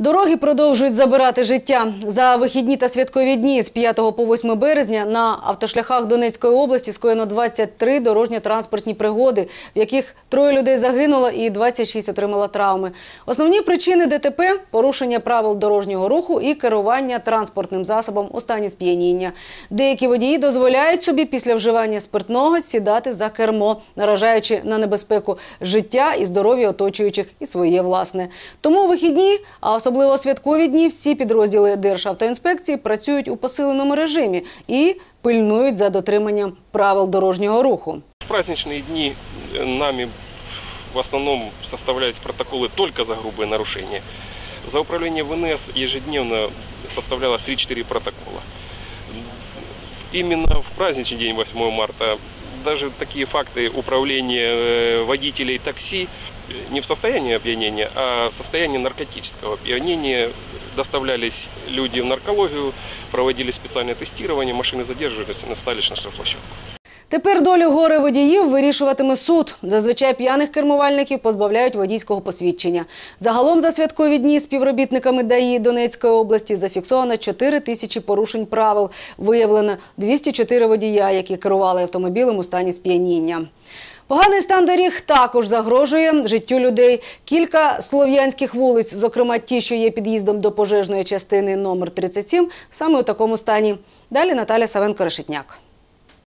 Дороги продовжують забирати життя. За вихідні та святкові дні з 5 по 8 березня на автошляхах Донецької області скоєно 23 дорожньо-транспортні пригоди, в яких троє людей загинуло і 26 отримало травми. Основні причини ДТП – порушення правил дорожнього руху і керування транспортним засобом у стані сп'яніння. Деякі водії дозволяють собі після вживання спиртного сідати за кермо, наражаючи на небезпеку життя і здоров'я оточуючих і своє власне. Тому вихідні, а особливо святкові дні, всі підрозділи Державтоінспекції працюють у посиленому режимі і пильнують за дотриманням правил дорожнього руху. В праздничные дни э, нами в основном составлялись протоколы только за грубые нарушения. За управление ВНС ежедневно составлялось 3-4 протокола. Именно в праздничный день 8 марта даже такие факты управления э, водителей такси э, не в состоянии опьянения, а в состоянии наркотического опьянения доставлялись люди в наркологию, проводили специальное тестирование, машины задерживались на сталищ на штрафплощадку. Тепер долю гори водіїв вирішуватиме суд. Зазвичай п'яних кермувальників позбавляють водійського посвідчення. Загалом за святкові дні співробітниками ДАІ Донецької області зафіксовано 4 тисячі порушень правил. Виявлено 204 водія, які керували автомобілем у стані сп'яніння. Поганий стан доріг також загрожує життю людей. Кілька слов'янських вулиць, зокрема ті, що є під'їздом до пожежної частини номер 37, саме у такому стані. Далі Наталя Савенко-Решетняк.